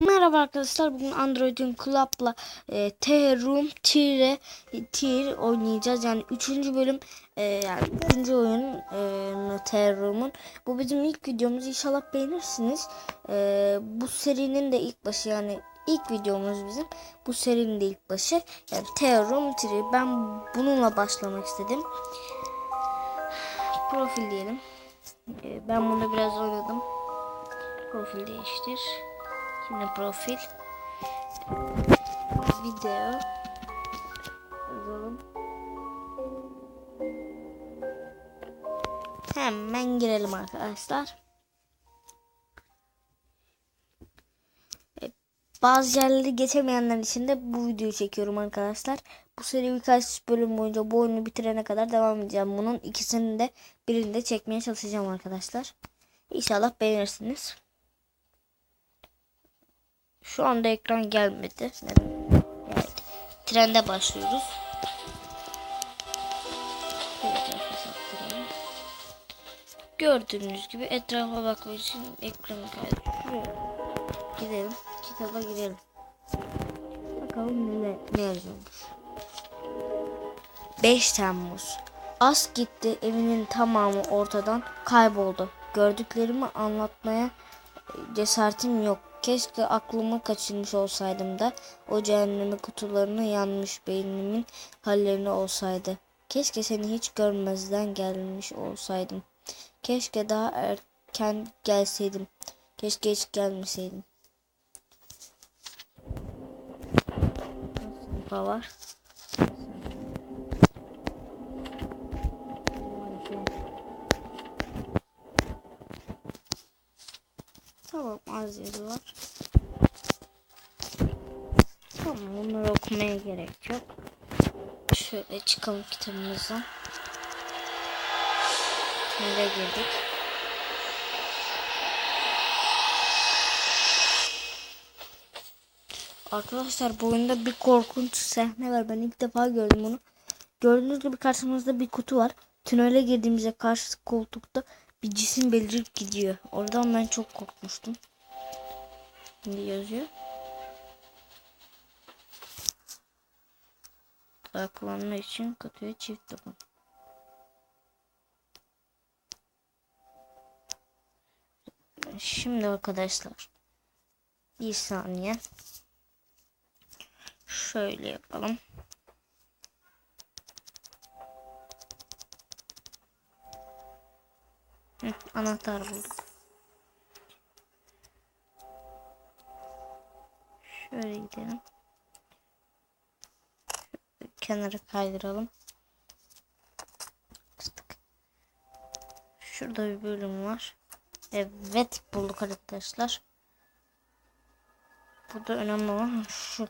Merhaba arkadaşlar. Bugün Android'in Club'la e, T-Room Tier, Tier oynayacağız. Yani 3. bölüm e, yani 3. oyun e, T-Room'un. Bu bizim ilk videomuz. İnşallah beğenirsiniz. E, bu serinin de ilk başı yani ilk videomuz bizim. Bu serinin de ilk başı. Yani T-Room Tier. Ben bununla başlamak istedim. Profil diyelim. E, ben bunu biraz oynadım. Profil değiştir. Şimdi profil. Video. Yazalım. Hemen girelim arkadaşlar. E, Bazı yerleri geçemeyenler için de bu videoyu çekiyorum arkadaşlar. Bu seri birkaç bölüm boyunca bu oyunu bitirene kadar devam edeceğim. Bunun ikisini de birinde çekmeye çalışacağım arkadaşlar. İnşallah beğenirsiniz. Şu anda ekran gelmedi. Evet. Trende başlıyoruz. Gördüğünüz gibi etrafa bakmak için ekranı kaydediyoruz. Gidelim. Kitaba girelim. Bakalım ne, ne yazıyormuş. 5 Temmuz. Az gitti evinin tamamı ortadan kayboldu. Gördüklerimi anlatmaya cesaretim yok. Keşke aklımı kaçırmış olsaydım da o cehennemi kutularını yanmış beynimin hallerine olsaydı. Keşke seni hiç görmezden gelmiş olsaydım. Keşke daha erken gelseydim. Keşke hiç gelmeseydim. Sınıfa var. Tamam az yazı var. Tamam bunları okumaya gerek yok. Şöyle çıkalım kitabımızdan. Nereye girdik? Arkadaşlar bu oyunda bir korkunç sahne var. Ben ilk defa gördüm bunu. Gördüğünüz gibi karşımızda bir kutu var. Tünele girdiğimizde karşı koltukta bir cisim belirip gidiyor. Oradan ben çok korkmuştum. Şimdi yazıyor. Saklanma için kutuya çift dokun. Şimdi arkadaşlar bir saniye şöyle yapalım. Hı, anahtar bulduk. Şöyle gidelim. Kenara kaydıralım. Şurada bir bölüm var. Evet bulduk arkadaşlar. Burada önemli olan şu.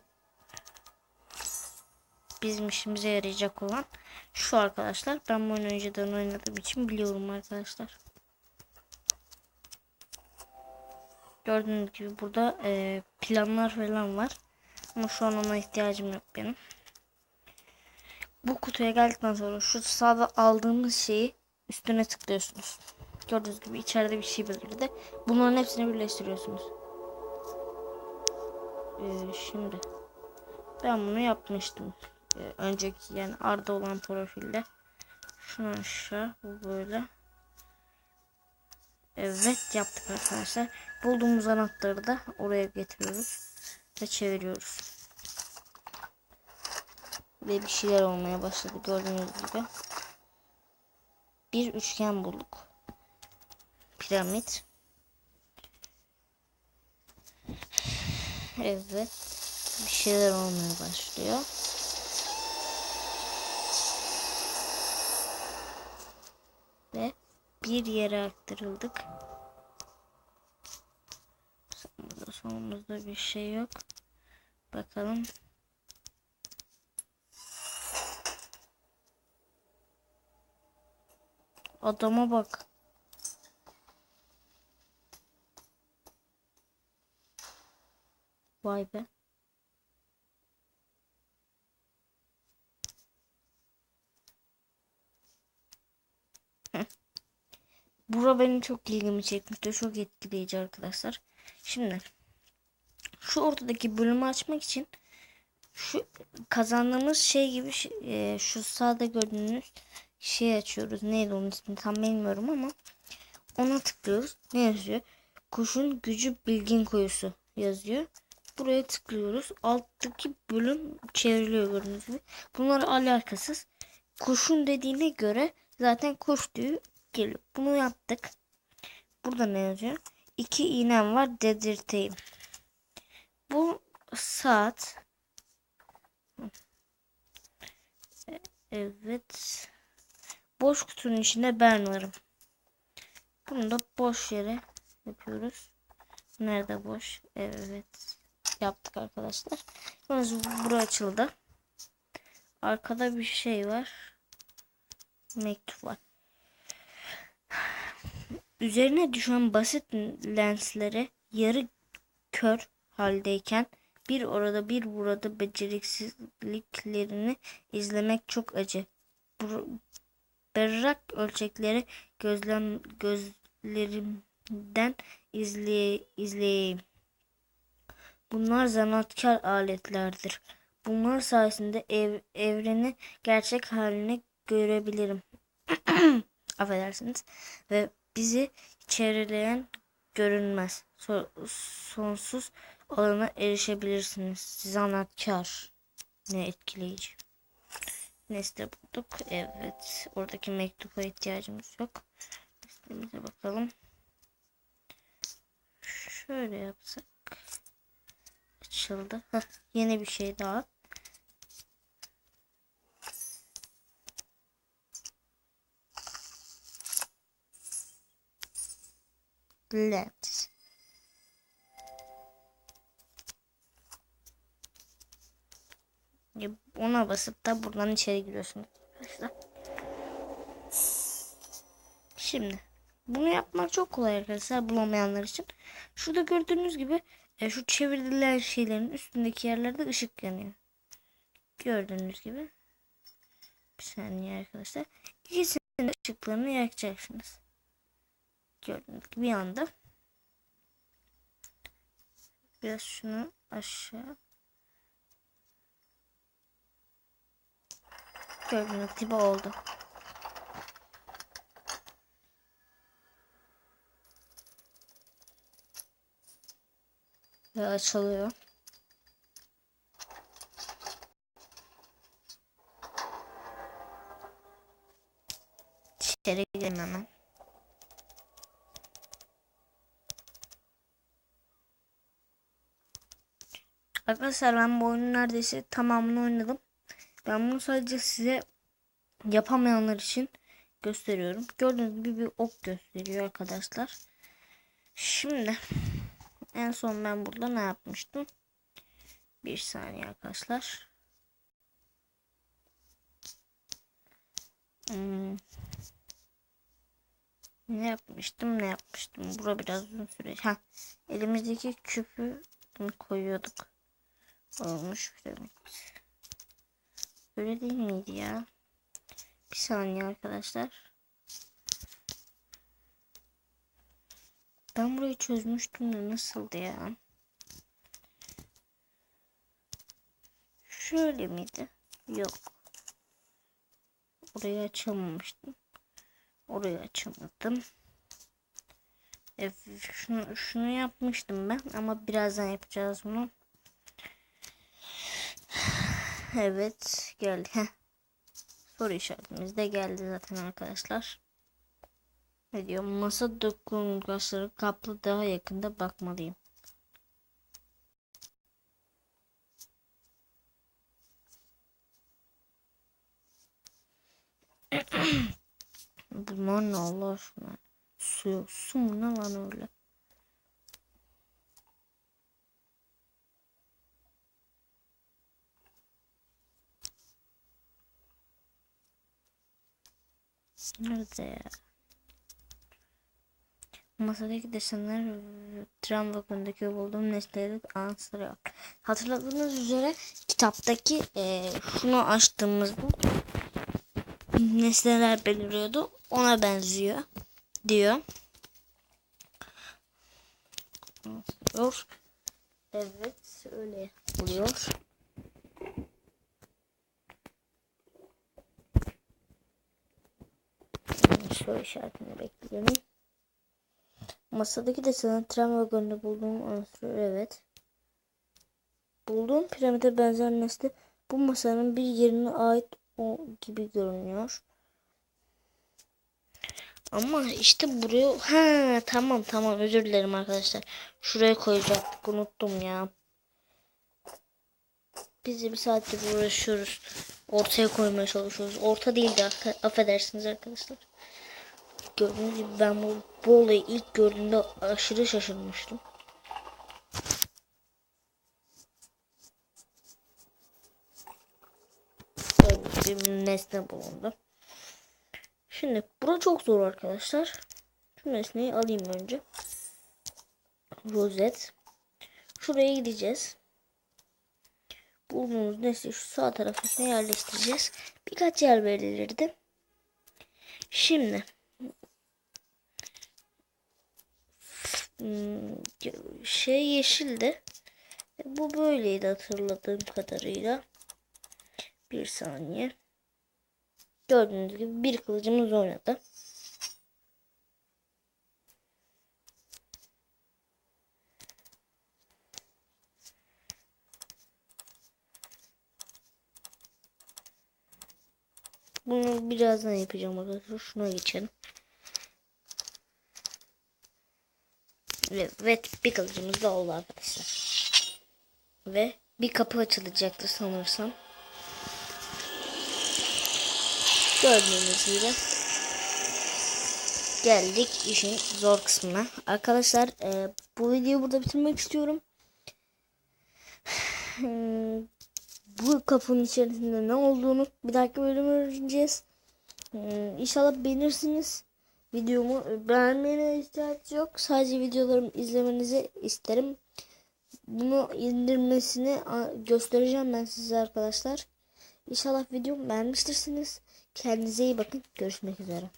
Bizim işimize yarayacak olan şu arkadaşlar. Ben bu oyunu önceden oynadığım için biliyorum arkadaşlar. Gördüğünüz gibi burada e, planlar falan var. Ama şu an ona ihtiyacım yok benim. Bu kutuya geldikten sonra şu sağda aldığımız şeyi üstüne tıklıyorsunuz. Gördüğünüz gibi içeride bir şey belirdi. Bunların hepsini birleştiriyorsunuz. Ee, şimdi ben bunu yapmıştım. Ee, önceki yani Arda olan profilde. Şunu aşağı bu böyle. Evet yaptık arkadaşlar. Bulduğumuz anahtarı da oraya getiriyoruz. Ve çeviriyoruz. Ve bir şeyler olmaya başladı gördüğünüz gibi. Bir üçgen bulduk. Piramit. Evet. Bir şeyler olmaya başlıyor. Ve bir yere aktarıldık. Sonunda, sonumuzda bir şey yok. Bakalım. Adama bak. Vay be. Bura benim çok ilgimi çekmişti. Çok etkileyici arkadaşlar. Şimdi şu ortadaki bölümü açmak için şu kazandığımız şey gibi e, şu sağda gördüğünüz şey açıyoruz. Neydi onun ismi tam bilmiyorum ama ona tıklıyoruz. Ne yazıyor? Kuşun gücü bilgin kuyusu yazıyor. Buraya tıklıyoruz. Alttaki bölüm çevriliyor gördüğünüz gibi. Bunlar alakasız. Kuşun dediğine göre zaten kuş diyor geliyor. Bunu yaptık. Burada ne yazıyor? İki iğnem var dedirteyim. Bu saat. Evet. Boş kutunun içinde ben varım. Bunu da boş yere yapıyoruz. Nerede boş? Evet. Yaptık arkadaşlar. Yalnız bura açıldı. Arkada bir şey var. Mektup var. Üzerine düşen basit lensleri yarı kör haldeyken bir orada bir burada beceriksizliklerini izlemek çok acı. Berrak ölçekleri gözlem gözlerimden izleye, izleyeyim. Bunlar zanaatkar aletlerdir. Bunlar sayesinde ev, evreni gerçek haline görebilirim. Affedersiniz. Ve bizi çevreleyen görünmez. So- sonsuz alana erişebilirsiniz. Zanaatkar. Ne etkileyici. Nesne bulduk. Evet. Oradaki mektuba ihtiyacımız yok. Nesnemize bakalım. Şöyle yapsak. Açıldı. Heh, yeni bir şey daha. Lens. Ya Ona basıp da buradan içeri arkadaşlar. Şimdi bunu yapmak çok kolay arkadaşlar bulamayanlar için. Şurada gördüğünüz gibi e, şu çevirilen şeylerin üstündeki yerlerde ışık yanıyor. Gördüğünüz gibi. Bir saniye arkadaşlar. İkisinin ışıklarını yakacaksınız. Gördüğünüz gibi yandı. Biraz şunu aşağı. Gördüğünüz gibi oldu. Ve açılıyor. İçeri gidelim hemen. Arkadaşlar ben bu oyunu neredeyse tamamını oynadım. Ben bunu sadece size yapamayanlar için gösteriyorum. Gördüğünüz gibi bir ok gösteriyor arkadaşlar. Şimdi en son ben burada ne yapmıştım? Bir saniye arkadaşlar. Hmm. Ne yapmıştım? Ne yapmıştım? Bura biraz uzun süre. Ha, elimizdeki küpü koyuyorduk. Olmuş demek. Öyle değil miydi ya? Bir saniye arkadaşlar. Ben burayı çözmüştüm de nasıldı ya? Şöyle miydi? Yok. Orayı açamamıştım. Orayı açamadım. E, şunu, şunu yapmıştım ben ama birazdan yapacağız bunu. Evet geldi. Heh. Soru işaretimiz de geldi zaten arkadaşlar. Ne diyor? Masa dokungaçları kaplı daha yakında bakmalıyım. Bunlar ne Allah aşkına? Su, su mu ne lan öyle? Nerede ya? Masadaki desenler tren vagonundaki bulduğum nesneleri anımsatıyor. Hatırladığınız üzere kitaptaki e, şunu açtığımızda nesneler beliriyordu. Ona benziyor diyor. Evet öyle oluyor. Şöyle işaretini bekleyelim. Masadaki de sana tren vagonunda bulduğum unsur evet. Bulduğum piramide benzer nesne bu masanın bir yerine ait o gibi görünüyor. Ama işte buraya ha tamam tamam özür dilerim arkadaşlar. Şuraya koyacaktık unuttum ya. Biz de bir saattir uğraşıyoruz. Ortaya koymaya çalışıyoruz. Orta değil de aff- affedersiniz arkadaşlar. Gördüğünüz gibi ben bu, bu olayı ilk gördüğümde aşırı şaşırmıştım. Böyle bir nesne bulundu. Şimdi bura çok zor arkadaşlar. Şu nesneyi alayım önce. Rozet. Şuraya gideceğiz. Bulduğumuz nesneyi şu sağ tarafına yerleştireceğiz. Birkaç yer belirlirdi. Şimdi şey yeşildi. Bu böyleydi hatırladığım kadarıyla. Bir saniye. Gördüğünüz gibi bir kılıcımız oynadı. Bunu birazdan yapacağım arkadaşlar. Şuna geçelim. Evet bir kılıcımız da oldu arkadaşlar. Ve bir kapı açılacaktır sanırsam. Gördüğünüz gibi geldik işin zor kısmına. Arkadaşlar e, bu videoyu burada bitirmek istiyorum. Bu kapının içerisinde ne olduğunu bir dahaki bölüm öğreneceğiz. Hmm, İnşallah beğenirsiniz. Videomu beğenmene ihtiyaç yok. Sadece videolarımı izlemenizi isterim. Bunu indirmesini göstereceğim ben size arkadaşlar. İnşallah videomu beğenmiştirsiniz. Kendinize iyi bakın. Görüşmek üzere.